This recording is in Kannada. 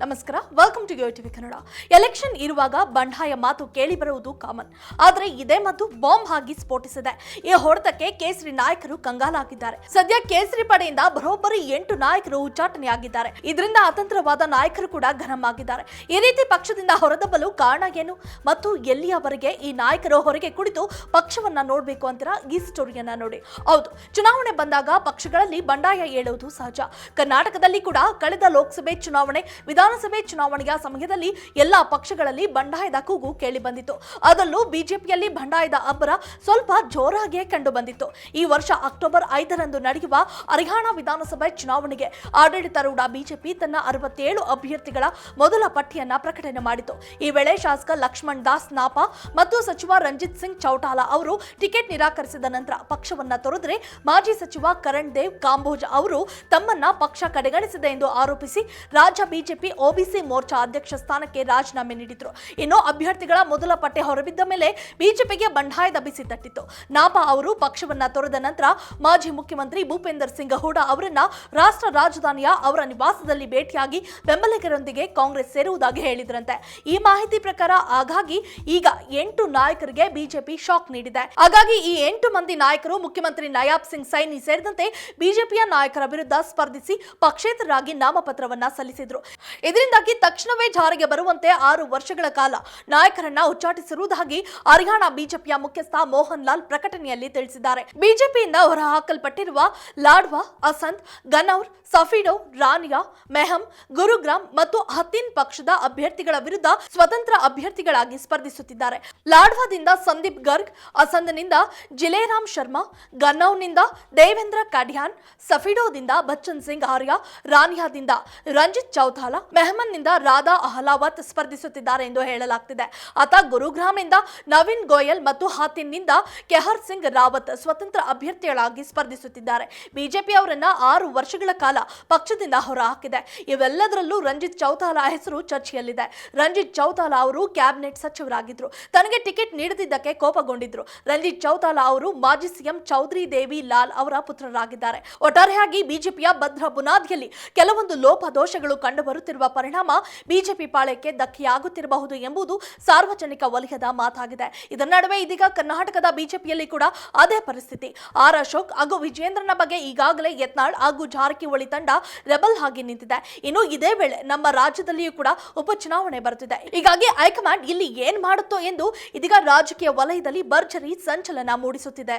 ನಮಸ್ಕಾರ welcome to Yo TV Kannada election ಇರುವಾಗ ಬಂಡಾಯ ಮಾತು ಕೇಳಿ ಬರುವುದು ಕಾಮನ್ ಆದರೆ ಇದೇ ಮತ್ತು ಬಾಂಬ್ ಆಗಿ ಸ್ಫೋಟಿಸಿದೆ. ಈ ಹೊಡೆತಕ್ಕೆ ಕೇಸರಿ ನಾಯಕರು ಕಂಗಾಲಾಗಿದ್ದಾರೆ. ಸದ್ಯ ಕೇಸರಿ ಪಡೆಯಿಂದ ಬರೋಬ್ಬರಿ ಎಂಟು ನಾಯಕರು ಉಚ್ಚಾಟನೆಯಾಗಿದ್ದಾರೆ. ಇದರಿಂದ ಅತಂತ್ರವಾದ ನಾಯಕರು ಕೂಡ ಗರಂ ಈ ರೀತಿ ಪಕ್ಷದಿಂದ ಹೊರದಬ್ಬಲು ಕಾರಣ ಏನು? ಮತ್ತು ಎಲ್ಲಿಯವರೆಗೆ ಈ ನಾಯಕರು ಹೊರಗೆ ಕುಳಿತು ಪಕ್ಷವನ್ನ ನೋಡಬೇಕು ಅಂತೀರಾ? ಈ ಸ್ಟೋರಿಯನ್ನ ನೋಡಿ. ಹೌದು, ಚುನಾವಣೆ ಬಂದಾಗ ಪಕ್ಷಗಳಲ್ಲಿ ಬಂಡಾಯ ಹೇಳುವುದು ಸಹಜ. ಕರ್ನಾಟಕದಲ್ಲಿ ಕೂಡ ಕಳೆದ ಲೋಕಸಭೆ ಚುನಾವಣೆ ವಿಧಾನಸಭೆ ಚುನಾವಣೆಯ ಸಮಯದಲ್ಲಿ ಎಲ್ಲಾ ಪಕ್ಷಗಳಲ್ಲಿ ಬಂಡಾಯದ ಕೂಗು ಕೇಳಿಬಂದಿತ್ತು ಅದರಲ್ಲೂ ಬಿಜೆಪಿಯಲ್ಲಿ ಬಂಡಾಯದ ಅಬ್ಬರ ಸ್ವಲ್ಪ ಜೋರಾಗಿಯೇ ಕಂಡುಬಂದಿತ್ತು ಈ ವರ್ಷ ಅಕ್ಟೋಬರ್ ಐದರಂದು ನಡೆಯುವ ಹರಿಯಾಣ ವಿಧಾನಸಭೆ ಚುನಾವಣೆಗೆ ಆಡಳಿತಾರೂಢ ಬಿಜೆಪಿ ತನ್ನ ಅರವತ್ತೇಳು ಅಭ್ಯರ್ಥಿಗಳ ಮೊದಲ ಪಟ್ಟಿಯನ್ನ ಪ್ರಕಟಣೆ ಮಾಡಿತು. ಈ ವೇಳೆ ಶಾಸಕ ಲಕ್ಷ್ಮಣ್ ದಾಸ್ ನಾಪಾ ಮತ್ತು ಸಚಿವ ರಂಜಿತ್ ಸಿಂಗ್ ಚೌಟಾಲಾ ಅವರು ಟಿಕೆಟ್ ನಿರಾಕರಿಸಿದ ನಂತರ ಪಕ್ಷವನ್ನ ತೊರೆದರೆ ಮಾಜಿ ಸಚಿವ ಕರಣ್ ದೇವ್ ಕಾಂಬೋಜ್ ಅವರು ತಮ್ಮನ್ನ ಪಕ್ಷ ಕಡೆಗಣಿಸಿದೆ ಎಂದು ಆರೋಪಿಸಿ ರಾಜ್ಯ ಬಿಜೆಪಿ ಒಬಿಸಿ ಮೋರ್ಚಾ ಅಧ್ಯಕ್ಷ ಸ್ಥಾನಕ್ಕೆ ರಾಜೀನಾಮೆ ನೀಡಿದ್ರು. ಇನ್ನು ಅಭ್ಯರ್ಥಿಗಳ ಮೊದಲ ಪಟ್ಟೆ ಹೊರಬಿದ್ದ ಮೇಲೆ ಬಿಜೆಪಿಗೆ ಬಂಡಾಯದ ಬಿಸಿ ತಟ್ಟಿತ್ತು. ನಾಭಾ ಅವರು ಪಕ್ಷವನ್ನ ತೊರೆದ ನಂತರ ಮಾಜಿ ಮುಖ್ಯಮಂತ್ರಿ ಭೂಪೇಂದರ್ ಸಿಂಗ್ ಹೂಡಾ ಅವರನ್ನ ರಾಷ್ಟ್ರ ರಾಜಧಾನಿಯ ಅವರ ನಿವಾಸದಲ್ಲಿ ಭೇಟಿಯಾಗಿ ಬೆಂಬಲಿಗರೊಂದಿಗೆ ಕಾಂಗ್ರೆಸ್ ಸೇರುವುದಾಗಿ ಹೇಳಿದ್ರಂತೆ. ಈ ಮಾಹಿತಿ ಪ್ರಕಾರ ಹಾಗಾಗಿ ಈಗ ಎಂಟು ನಾಯಕರಿಗೆ ಬಿಜೆಪಿ ಶಾಕ್ ನೀಡಿದೆ. ಹಾಗಾಗಿ ಈ ಎಂಟು ಮಂದಿ ನಾಯಕರು ಮುಖ್ಯಮಂತ್ರಿ ನಯಾಬ್ ಸಿಂಗ್ ಸೈನಿ ಸೇರಿದಂತೆ ಬಿಜೆಪಿಯ ನಾಯಕರ ವಿರುದ್ಧ ಸ್ಪರ್ಧಿಸಿ ಪಕ್ಷೇತರರಾಗಿ ನಾಮಪತ್ರವನ್ನ ಸಲ್ಲಿಸಿದ್ರು. ಇದರಿಂದಾಗಿ ತಕ್ಷಣವೇ ಜಾರಿಗೆ ಬರುವಂತೆ ಆರು ವರ್ಷಗಳ ಕಾಲ ನಾಯಕರನ್ನ ಉಚ್ಚಾಟಿಸಿರುವುದಾಗಿ ಹರಿಯಾಣ ಬಿಜೆಪಿಯ ಮುಖ್ಯಸ್ಥ ಮೋಹನ್ ಲಾಲ್ ಪ್ರಕಟಣೆಯಲ್ಲಿ ತಿಳಿಸಿದ್ದಾರೆ. ಬಿಜೆಪಿಯಿಂದ ಹೊರಹಾಕಲ್ಪಟ್ಟಿರುವ ಲಾಡ್ವಾ, ಅಸಂತ್, ಗನೌರ್ ಸಫಿಡೋ ರಾನಿಯಾ, ಮೆಹಂ, ಗುರುಗ್ರಾಮ್ ಮತ್ತು ಹತ್ತಿನ್ ಪಕ್ಷದ ಅಭ್ಯರ್ಥಿಗಳ ವಿರುದ್ಧ ಸ್ವತಂತ್ರ ಅಭ್ಯರ್ಥಿಗಳಾಗಿ ಸ್ಪರ್ಧಿಸುತ್ತಿದ್ದಾರೆ. ಲಾಡ್ವಾದಿಂದ ಸಂದೀಪ್ ಗರ್ಗ್ ಅಸಂದ್ನಿಂದ ಜಿಲೇರಾಮ್ ಶರ್ಮಾ ಗನ್ನೌನಿಂದ ದೇವೇಂದ್ರ ಕಡ್ಯಾನ್ ಸಫಿಡೋದಿಂದ ಬಚ್ಚನ್ ಸಿಂಗ್ ಆರ್ಯ, ರಾನಿಯಾದಿಂದ ರಂಜಿತ್ ಚೌತಾಲಾ ಮೆಹಮನ್ನಿಂದ ರಾಧಾ ಅಹ್ಲಾವತ್ ಸ್ಪರ್ಧಿಸುತ್ತಿದ್ದಾರೆ ಎಂದು ಹೇಳಲಾಗ್ತಿದೆ. ಆತ ಗುರುಗ್ರಾಮ್ನಿಂದ ನವೀನ್ ಗೋಯಲ್ ಮತ್ತು ಹಾತಿನ್ನಿಂದ ಕೆಹರ್ ಸಿಂಗ್ ರಾವತ್ ಸ್ವತಂತ್ರ ಅಭ್ಯರ್ಥಿಗಳಾಗಿ ಸ್ಪರ್ಧಿಸುತ್ತಿದ್ದಾರೆ. ಬಿಜೆಪಿ ಅವರನ್ನ ಆರು ವರ್ಷಗಳ ಕಾಲ ಪಕ್ಷದಿಂದ ಹೊರಹಾಕಿದೆ. ಇವೆಲ್ಲದರಲ್ಲೂ ರಂಜಿತ್ ಚೌತಾಲಾ ಹೆಸರು ಚರ್ಚೆಯಲ್ಲಿದೆ. ರಂಜಿತ್ ಚೌತಾಲಾ ಅವರು ಕ್ಯಾಬಿನೆಟ್ ಸಚಿವರಾಗಿದ್ರು. ತನಗೆ ಟಿಕೆಟ್ ನೀಡದಿದ್ದಕ್ಕೆ ಕೋಪಗೊಂಡಿದ್ರು. ರಂಜಿತ್ ಚೌತಾಲಾ ಅವರು ಮಾಜಿ ಸಿಎಂ ಚೌಧರಿ ದೇವಿ ಲಾಲ್ ಅವರ ಪುತ್ರರಾಗಿದ್ದಾರೆ. ಒಟ್ಟಾರೆಯಾಗಿ ಬಿಜೆಪಿಯ ಭದ್ರ ಬುನಾದಿಯಲ್ಲಿ ಕೆಲವೊಂದು ಲೋಪದೋಷಗಳು ಕಂಡುಬರುತ್ತಿರುವ ಪರಿಣಾಮ ಬಿಜೆಪಿ ಪಾಳ್ಯಕ್ಕೆ ಧಕ್ಕೆಯಾಗುತ್ತಿರಬಹುದು ಎಂಬುದು ಸಾರ್ವಜನಿಕ ವಲಯದ ಮಾತಾಗಿದೆ. ಇದರ ನಡುವೆ ಇದೀಗ ಕರ್ನಾಟಕದ ಬಿಜೆಪಿಯಲ್ಲಿ ಕೂಡ ಅದೇ ಪರಿಸ್ಥಿತಿ. ಆರ್ ಅಶೋಕ್ ಹಾಗೂ ವಿಜೇಂದ್ರನ ಬಗ್ಗೆ ಈಗಾಗಲೇ ಯತ್ನಾಳ್ ಹಾಗೂ ಜಾರಕಿಹೊಳಿ ತಂಡ ರೆಬಲ್ ಆಗಿ ನಿಂತಿದೆ. ಇನ್ನು ಇದೇ ವೇಳೆ ನಮ್ಮ ರಾಜ್ಯದಲ್ಲಿಯೂ ಕೂಡ ಉಪಚುನಾವಣೆ ಬರುತ್ತಿದೆ. ಹೀಗಾಗಿ ಹೈಕಮಾಂಡ್ ಇಲ್ಲಿ ಏನ್ ಮಾಡುತ್ತೋ ಎಂದು ಇದೀಗ ರಾಜಕೀಯ ವಲಯದಲ್ಲಿ ಭರ್ಜರಿ ಸಂಚಲನ ಮೂಡಿಸುತ್ತಿದೆ.